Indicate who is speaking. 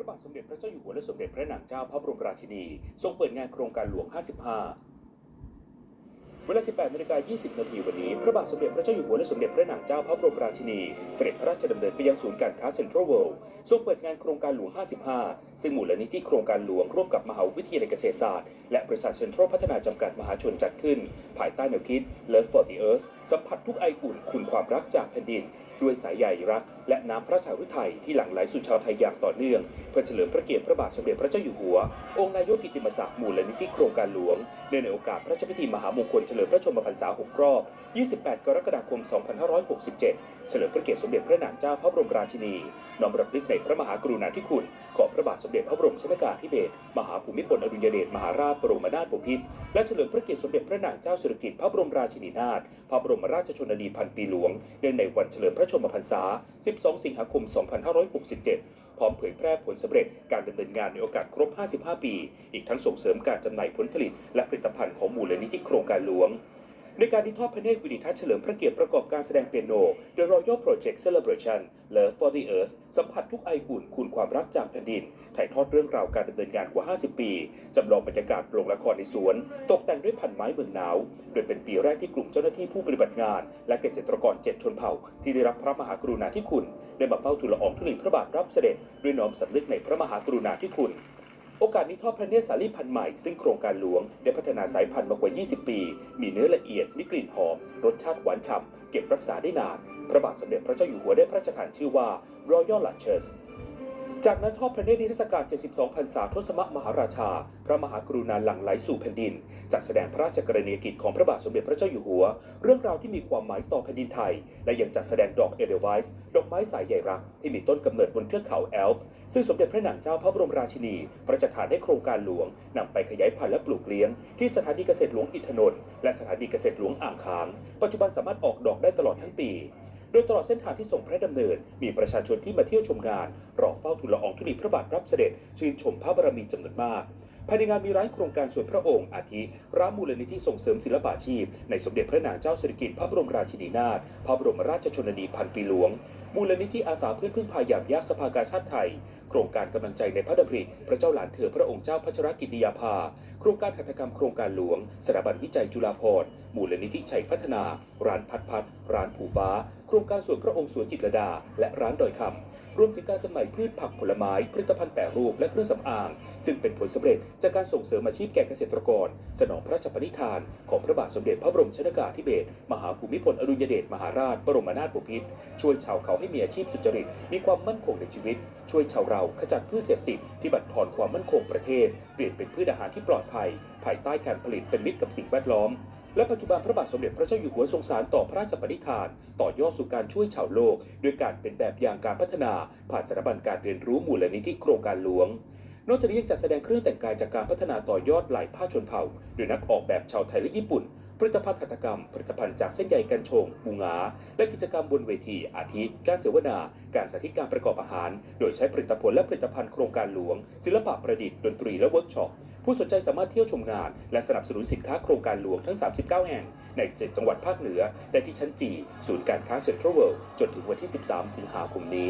Speaker 1: ระบาทสมเด็จพระเจ้าอยู่หัวและสมเด็จพระนางเจ้าพระบรมราชินี ทรงเปิดงานโครงการหลวง 55 เวลา 18นาฬิกา20 นาทีวันนี้ พระบาทสมเด็จพระเจ้าอยู่หัวและสมเด็จพระนางเจ้าพระบรมราชินี เสด็จพระราชดำเนินไปยังศูนย์การค้าเซ็นทรัลเวิลด์ทรงเปิดงานโครงการหลวง 55 ซึ่งมูลนิธิโครงการหลวงร่วมกับมหาวิทยาลัยเกษตรศาสตร์และบริษัทเซ็นทรัลพัฒนาจำกัดมหาชนจัดขึ้น ภายใต้แนวคิด Love for the Earth สัมผัสทุกไออุ่นคุณความรักจากแผ่นดิน ด้วยสายใยรัก และน้ำพระราชาฤทัยที่หลั่งไหลสู่ชาวไทยอย่างต่อเนื่อง เพื่อเฉลิมพระเกียรติพระบาทสมเด็จพระเจ้าอยู่หัว องค์นายกกิติมศักดิ์มูลนิธิโครงการหลวงเนื่องในโอกาสพระราชพิธีมหามงคลเฉลิมพระชนมพรรษา 6 รอบ 28 กรกฎาคม 2567 เฉลิมพระเกียรติสมเด็จพระนางเจ้าพระบรมราชินีน้อมรำลึกในพระมหากรุณาธิคุณของพระบาทสมเด็จพระบรมชนกาธิเบศรมหาภูมิพลอดุลยเดชมหาราชบรมนาถบพิตรและเฉลิมพระเกียรติสมเด็จพระนางเจ้าสิริกิติ์พระบรมราชินีนาถพระบรมราชชนนีพันปีหลวง เนื่องในวันเฉลิมพระชนมพรรษา 12 สิงหาคม 2567 พร้อมเผยแพร่ผลสำเร็จการดำเนินงานในโอกาสครบ 55 ปี อีกทั้งส่งเสริมการจำหน่ายผลผลิต และผลิตภัณฑ์ของมูลนิธิโครงการหลวง ในการที่ทอดพระเนตรวิดิทัศน์เฉลิมพระเกียรติประกอบการแสดงเปียโน The Royal Project Celebration Love for the Earth สัมผัสทุกไออุ่นคุณความรักจากแผ่นดิน ถ่ายทอดเรื่องราวการดำเนินงานกว่า 50 ปี จำลองบรรยากาศโรงละครในสวน ตกแต่งด้วยพันไม้เมืองหนาว โดยเป็นปีแรกที่กลุ่มเจ้าหน้าที่ผู้ปฏิบัติงาน และเกษตรกรเจ็ดชนเผ่า ที่ได้รับพระมหากรุณาธิคุณ ได้มาเฝ้าทูลละอองธุลีพระบาทรับเสด็จด้วยน้อมสำนึกในพระมหากรุณาธิคุณ โอกาสนี้ทอดพระเนตรสาลีพันธุ์ใหม่ ซึ่งโครงการหลวงได้พัฒนาสายพันธุ์มากว่า 20 ปี มีเนื้อละเอียด มีกลิ่นหอม รสชาติหวานฉ่ำ เก็บรักษาได้นาน พระบาทสมเด็จพระเจ้าอยู่หัวได้พระราชทานชื่อว่า Royal l u c h e s จากนั้นทอดพระเนตรนิทรรศการ 72พรรษาทศมมหาราชา พระมหากรุณาหลั่งไหลสู่แผ่นดิน จัดแสดงพระราชกรณียกิจของพระบาทสมเด็จพระเจ้าอยู่หัว เรื่องราวที่มีความหมายต่อแผ่นดินไทย และยังจัดแสดงดอกเอเดลไวส์ดอกไม้สายใยรัก ที่มีต้นกำเนิดบนเทือกเขาแอลป์ซึ่งสมเด็จพระนางเจ้าพระบรมราชินี พระราชทานให้โครงการหลวงนำไปขยายพันธุ์และปลูกเลี้ยง ที่สถานีเกษตรหลวงอินทนนท์และสถานีเกษตรหลวงอ่างขาง ปัจจุบันสามารถออกดอกได้ตลอดทั้งปี โดยตลอดเส้นทางที่ส่งพระดำเนิน มีประชาชนที่มาเที่ยวชมงาน รอเฝ้าทูลละอองธุลีพระบาทรับเสด็จชื่นชมพระบารมีจำนวนมาก ภายในงานมีร้านโครงการส่วนพระองค์ อาทิร้านมูลนิธิส่งเสริมศิลปาชีพ ในสมเด็จพระนางเจ้าสิริกิติ์พระบรมราชินีนาถพระบรมราชชนนีพันปีหลวง มูลนิธิอาสาเพื่อนพึ่งพายามยากสภากาชาติไทย โครงการกำลังใจในพระดำริพระเจ้าหลานเธอพระองค์เจ้าพัชรกิติยาภา โครงการหัตถกรรมโครงการหลวงสถาบันวิจัยจุฬาภรณ์มูลนิธิชัยพัฒนา ร้านพัดพัดร้านผูฟ้า โครงการสวนพระองค์สวนจิตรดา และร้านดอยคำ รวมถึงการจำหน่ายพืชผักผลไม้ผลิตภัณฑ์แปรรูปและเครื่องสำอาง ซึ่งเป็นผลสำเร็จจากการส่งเสริมอาชีพแก่เกษตรกร สนองพระราชปณิธาน ของพระบาทสมเด็จพระบรมชนกาธิเบศรมหาภูมิพลอดุลยเดชมหาราช บรมนาถบพิตรช่วยชาวเขาให้มีอาชีพสุจริต มีความมั่นคงในชีวิต ช่วยชาวเราขจัดพืชเสพติดที่บั่นทอนความมั่นคงประเทศ เปลี่ยนเป็นพืชอาหารที่ปลอดภัย ภายใต้การผลิตเป็นมิตรกับสิ่งแวดล้อม และปัจจุบันพระบาทสมเด็จพระเจ้าอยู่หัวทรงสารต่อพระราชปณิธาน ต่อยอดสู่การช่วยชาวโลก ด้วยการเป็นแบบอย่างการพัฒนา ผ่านสถาบันการเรียนรู้มูลนิธิโครงการหลวงนอกจากนี้ยังจัดแสดงเครื่องแต่งกายจากการพัฒนาต่อยอดหลายผ้าชนเผ่า โดยนักออกแบบชาวไทยและญี่ปุ่น ผลิตภัณฑ์หัตถกรรม ผลิตภัณฑ์จากเส้นใยกันชงมูงา และกิจกรรมบนเวที อาทิการเสวนา การสาธิตการประกอบอาหาร โดยใช้ผลิตผลและผลิตภัณฑ์โครงการหลวง ศิลปะประดิษฐ์ ดนตรีและเวิร์กช็อป ผู้สนใจสามารถเที่ยวชมงาน และสนับสนุนสินค้าโครงการหลวงทั้ง 39 แห่ง ใน7จังหวัดภาคเหนือ ได้ที่ชั้นจีศูนย์การค้าเซ็นทรัลเวิลด์จนถึงวันที่ 13 สิงหาคมนี้